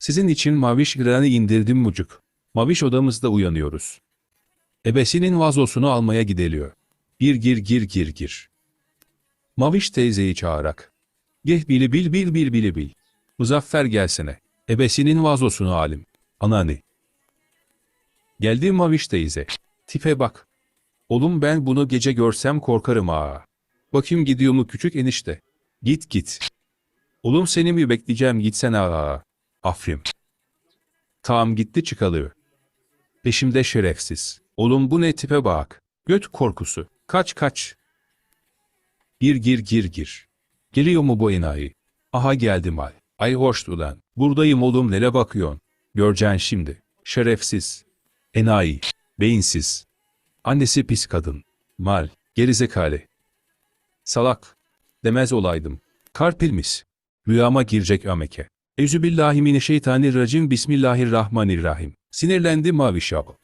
Sizin için Maviş Gran'ı indirdim mucuk. Maviş odamızda uyanıyoruz. Ebesinin vazosunu almaya gidiliyor. Bir gir gir gir gir. Maviş teyzeyi çağırak. Geh bili bil bil bil bili bil. Muzaffer gelsene. Ebesinin vazosunu alim. Anani. Geldi Maviş teyze. Tipe bak. Oğlum ben bunu gece görsem korkarım ha. Bakayım gidiyor mu küçük enişte. Git git. Oğlum seni mi bekleyeceğim gitsen ha. Afrim. Tamam gitti çıkalıyor. Peşimde şerefsiz. Oğlum bu ne tipe bak. Göt korkusu. Kaç kaç. Gir gir gir gir. Geliyor mu bu enayi? Aha geldim ay. Ay hoş ulan. Buradayım oğlum nere bakıyorsun? Göreceksin şimdi. Şerefsiz. Enayi. Beyinsiz. Annesi pis kadın. Mal. Gerizekalı. Salak. Demez olaydım. Karpilmiş. Rüyama girecek ameke. Ezübillahimineşşeytanirracim Bismillahirrahmanirrahim. Sinirlendi mavi şap.